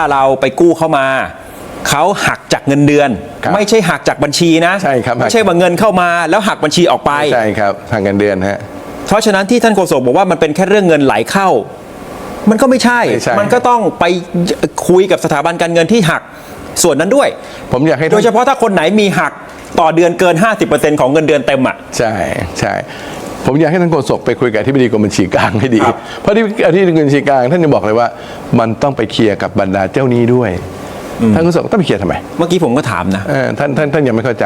ถ้าเราไปกู้เข้ามาเขาหักจากเงินเดือน ครับไม่ใช่หักจากบัญชีนะใช่ครับ ไม่ใช่ว่าเงินเข้ามาแล้วหักบัญชีออกไป ใช่ครับทางเงินเดือนฮะ เพราะฉะนั้นที่ท่านโฆษกบอกว่ามันเป็นแค่เรื่องเงินไหลเข้า มันก็ไม่ใช่ ไม่ใช่ มันก็ต้องไปคุยกับสถาบันการเงินที่หักส่วนนั้นด้วย ผมอยากให้โดยเฉพาะถ้าคนไหนมีหักต่อเดือนเกิน 50%ของเงินเดือนเต็มอะ ใช่ใช่ ผมอยากให้ท่านโฆษกไปคุยกับที่บดีกรมบัญชีกลางให้ดีครับเพราะที่อธิบดีกรมบัญชีกลางท่านจะบอกเลยว่า มันต้องไปเคลียร์กับบรรดาเจ้าหนี้ด้วยท่านโฆษกต้องไปเคลียร์ทำไมเมื่อกี้ผมก็ถามนะเออท่านท่านท่านยังไม่เข้าใจ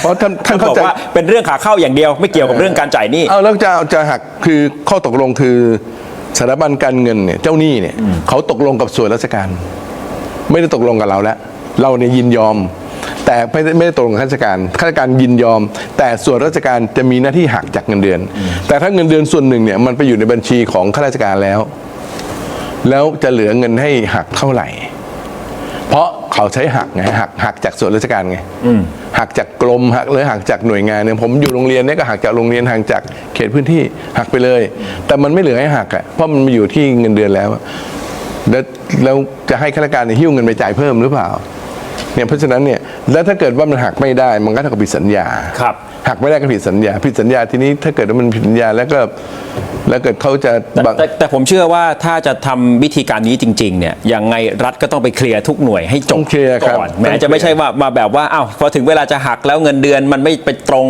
เพราะท่านท่านบเข้าอกใจว่าเป็นเรื่องขาเข้าอย่างเดียวไม่เกี่ยวกับเรื่องการจ่ายหนี้เอาแล้วจะจะหักคือข้อตกลงคือสถาบันการเงินเนี่ยเจ้าหนี้เนี่ยเขาตกลงกับส่วนราชการ ไม่ได้ตกลงกับเราแล้ว เราเนี่ยยินยอม แต่ไม่ได้ไม่ได้ตกลงกับข้าราชการข้าราชการยินยอม แต่ส่วนราชการจะมีหน้าที่หักจากเงินเดือน แต่ถ้าเงินเดือนส่วนหนึ่งเนี่ยมันไปอยู่ในบัญชีของข้าราชการแล้ว แล้วจะเหลือเงินให้หักเท่าไหร่ เพราะเขาใช้หักไงหักหักจากส่วนราชการไงหักจากกรมหักหรือหักจากหน่วยงานเนี่ยผมอยู่โรงเรียนเนี่ยก็หักจากโรงเรียนหักจากเขตพื้นที่หักไปเลย แต่มันไม่เหลือให้หักอะเพราะมันมาอยู่ที่เงินเดือนแล้วอะแล้วแล้วจะให้ข้าราชการเนี่ยหิ้วเงินไปจ่ายเพิ่มหรือเปล่า เนี่ยเพราะฉะนั้นเนี่ยแล้วถ้าเกิดว่ามันหักไม่ได้ มันก็เท่ากับผิดสัญญาครับหักไม่ได้ก็ผิดสัญญาผิดสัญญาทีนี้ถ้าเกิดว่ามันผิดสัญญาแล้วก็แล้วเกิดเขาจะแต่บังแต่แต่ผมเชื่อว่าถ้าจะทำวิธีการนี้จริงๆเนี่ยยังไงรัฐก็ต้องไปเคลียร์ทุกหน่วยให้จต้บองเคลียร์ครับก่อนแม้ต้องเคลียร์จะไม่ใช่ว่ามาแบบว่าอ้าวพอถึงเวลาจะหักแล้วเงินเดือนมันไม่ไปตรง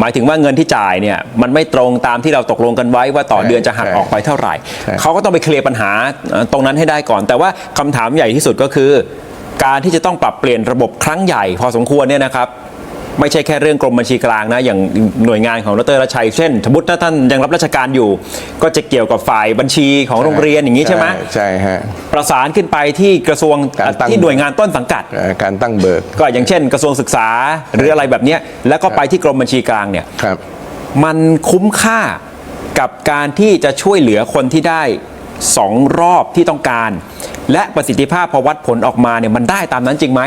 หมายถึงว่าเงินที่จ่ายเนี่ยมันไม่ตรงตามที่เราตกลงกันไว้ว่าต่อเดือนจะหักออกไปเท่าไหร่เขาก็ต้องไปเคลียร์ปัญหาเอ่อตรงนั้นให้ได้ก่อน แต่ว่าคำถามใหญ่ที่สุดก็คือ การที่จะต้องปรับเปลี่ยนระบบครั้งใหญ่พอสมควรเนี่ยนะครับไม่ใช่แค่เรื่องกรมบัญชีกลางนะอย่างหน่วยงานของดรรัชชัยเช่นสมมติถ้าท่านยังรับราชการอยู่ ก็จะเกี่ยวกับฝ่ายบัญชีของโรงเรียนอย่างนี้ใช่ไหมใช่ฮะประสานขึ้นไปที่กระทรวงการตั้งที่หน่วยงานต้นสังกัดเอ่อการตั้งเบิก ก็อย่างเช่น กระทรวงศึกษาหรืออะไรแบบเนี้ยแล้วก็ไปที่กรมบัญชีกลางเนี่ยครับมันคุ้มค่ากับการที่จะช่วยเหลือคนที่ได้สองรอบที่ต้องการ และประสิทธิภาพพอวัดผลออกมาเนี่ยมันได้ตามนั้นจริงไหม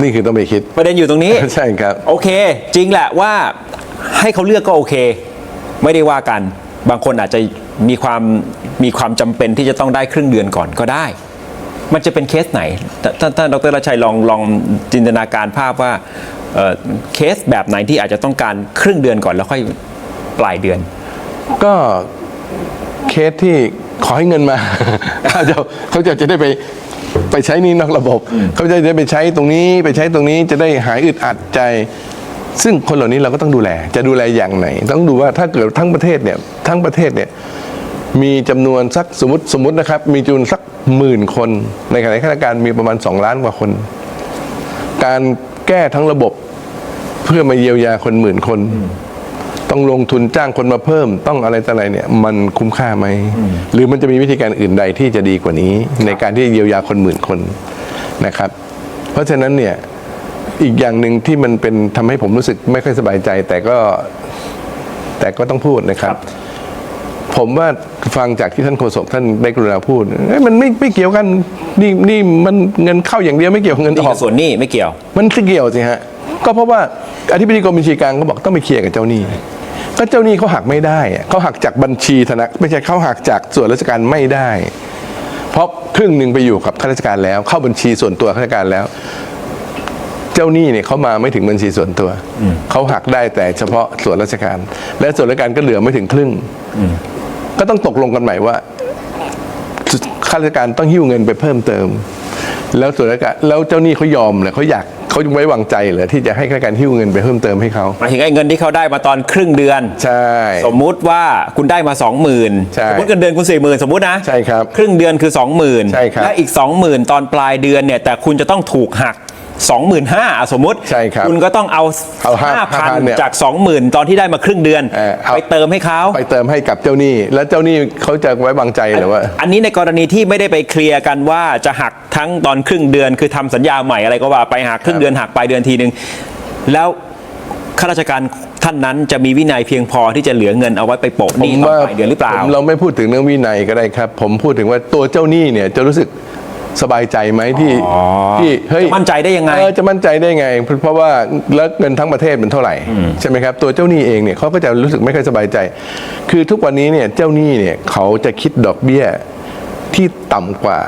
นี่คือต้องไปคิด ประเด็นอยู่ตรงนี้ ใช่ครับ โอเค จริงแหละว่าให้เขาเลือกก็โอเค ไม่ได้ว่ากัน บางคนอาจจะมีความมีความจำเป็นที่จะต้องได้ครึ่งเดือนก่อนก็ได้ มันจะเป็นเคสไหนท่านท่านท่านดรรัชชัยลองลองจินตนาการภาพว่าเอ่อเคสแบบไหนที่อาจจะต้องการครึ่งเดือนก่อนแล้วค่อยปลายเดือน ก็ เคสที่ขอให้เงินมาเขาจะเขาจะจะได้ไปไปใช้หนี่นอกระบบ เขาจะได้ไปใช้ตรงนี้ไปใช้ตรงนี้จะได้หายอึดอัดใจ ซึ่งคนเหล่านี้เราก็ต้องดูแล จะดูแลอย่างไหน ต้องดูว่าถ้าเกิดทั้งประเทศเนี่ยทั้งประเทศเนี่ยมีจำนวนสักสมมติสมมตินะครับ มีจำนวนสักหมื่นคน ในขณะที่ข้าราชการมีประมาณ 2 ล้านกว่าคน การแก้ทั้งระบบเพื่อมาเยียวยาคนหมื่นคน ต้องลงทุนจ้างคนมาเพิ่ม ต้องอะไรต่ออะไรเนี่ยมันคุ้มค่าไหม หรือมันจะมีวิธีการอื่นใดที่จะดีกว่านี้ ในการที่เยียวยาคนหมื่นคนนะครับ เพราะฉะนั้นเนี่ยอีกอย่างหนึ่งที่มันเป็นทำให้ผมรู้สึกไม่ค่อยสบายใจ แต่ก็แต่ก็ต้องพูดนะครับ ผมว่าฟังจากที่ท่านโฆษกท่านได้กรุณาพูดเอ้ยมันไม่ไม่เกี่ยวกันนี่นี่มันเงินเข้าอย่างเดียวไม่เกี่ยวกับเงินนี่ออกับกส่วนหนี้ไม่เกี่ยว มันเกี่ยวสิฮะก็เพราะว่าอธิบดีกรมบัญชีกลางก็บอกต้องไปเคลียร์กับเจ้าหนี้ ก็เจ้าหนี้เขาหักไม่ได้อะเขาหักจากบัญชีธนาไม่ใช่เขาหักจากส่วนราชการไม่ได้ เพราะครึ่งหนึ่งไปอยู่กับข้าราชการแล้ว เข้าบัญชีส่วนตัวข้าราชการแล้ว เจ้าหนี้เนี่ยเขามาไม่ถึงบัญชีส่วนตัวเขาหักได้แต่เฉพาะส่วนราชการ และส่วนราชการก็เหลือไม่ถึงครึ่งก็ต้องตกลงกันใหม่ว่าข้าราชการต้องหิ้วเงินไปเพิ่มเติม แล้วส่วนราชการแล้วเจ้าหนี้เขายอมเหรอเขาอยาก เขาไว้วางใจเหรอที่จะให้ข้าราชการหิ้วเงินไปเพิ่มเติมให้เขาหมายถึงไอ้เงินที่เขาได้มาตอนครึ่งเดือน ใช่ สมมุติว่าคุณได้มา 20,000 ใช่สมมติเงินเดือนคุณ40,000 สมมุตินะใช่ครับครึ่งเดือนคือ 20,000 ใช่ครับ และอีก 20,000 ตอนปลายเดือนเนี่ยแต่คุณจะต้องถูกหัก 25,000อะสมมติใช่ครับคุณก็ต้องเอาเอา5,000เนี่ย5,000จาก 20,000 ตอนที่ได้มาครึ่งเดือน เออเอา ไปเติมให้เขา ไปเติมให้กับเจ้าหนี้ แล้วเจ้าหนี้เขาจะไว้วางใจเหรือว่า อันนี้ในกรณีที่ไม่ได้ไปเคลียร์กันว่าจะหักทั้งตอนครึ่งเดือน คือทำสัญญาใหม่อะไรก็ว่าไปหักครึ่งเดือนหักปลายเดือนทีหนึ่งแล้วข้าราชการท่านนั้นจะมีวินัยเพียงพอที่จะเหลือเงินเอาไว้ไปโปะหนี้ตอนปลายเดือนหรือเปล่า ผมเราไม่พูดถึงเรื่องวินัยก็ได้ครับ ผมพูดถึงว่าตัวเจ้าหนี้เนี่ยจะรู้สึก สบายใจไหมที่อ๋อที่เฮ้ยจะมั่นใจได้ยังไงเออจะมั่นใจได้ไง เพราะว่าแล้วเงินทั้งประเทศมันเท่าไหร่ใช่ไหมครับตัวเจ้าหนี้เองเนี่ยเขาก็จะรู้สึกไม่ค่อยสบายใจ คือทุกวันนี้เนี่ยเจ้าหนี้เนี่ยเขาจะคิดดอกเบี้ยที่ต่ำกว่า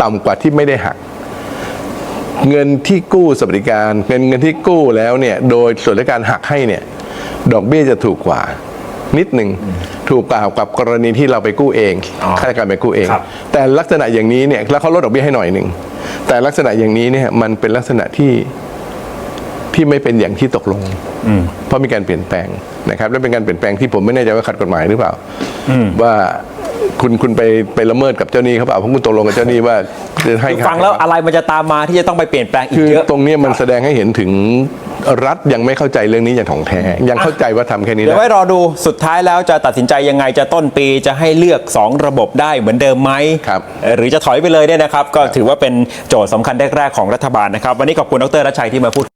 ต่ต่ำกว่าที่ไม่ได้หัก เงินที่กู้สวัสดิการ เงินเงินที่กู้แล้วเนี่ยโดยส่วนราชการหักให้เนี่ยดอกเบี้ยจะถูกกว่า นิดหนึ่งถูกกว่ากับกรณีที่เราไปกู้เองอ๋อข้าราชการไปกู้เองครับแต่ลักษณะอย่างนี้เนี่ยแล้วเขาลดดอกเบี้ยให้หน่อยหนึ่งแต่ลักษณะอย่างนี้เนี่ยมันเป็นลักษณะที่ที่ไม่เป็นอย่างที่ตกลงเพราะมีการเปลี่ยนแปลงนะครับ และเป็นการเปลี่ยนแปลงที่ผมไม่แน่ใจว่าขัดกฎหมายหรือเปล่าว่า คุณคุณไปไปละเมิดกับเจ้าหนี้เขาเปล่าเพราะคุณตกลงกับเจ้าหนี้ว่าจะให้ฟังแล้วอะไรมันจะตามมาที่จะต้องไปเปลี่ยนแปลงอีคืกอเยอะตรงเนี้ยมันแสดงให้เห็นถึงรัฐยังไม่เข้าใจเรื่องนี้อย่างถ่องแท้ ยังเข้าใจว่าทำแค่นี้เดี๋ยวได้ไว้รอดูสุดท้ายแล้วจะตัดสินใจยังไงจะต้นปีจะให้เลือก 2 ระบบได้เหมือนเดิมไหม ครับเอ่อหรือจะถอยไปเลยเนี่ยนะครับ ก็ถือว่าเป็นโจทย์สำคัญแรก ๆ ของรัฐบาลนะครับ วันนี้ขอบคุณดรรัชชัยที่มาพูด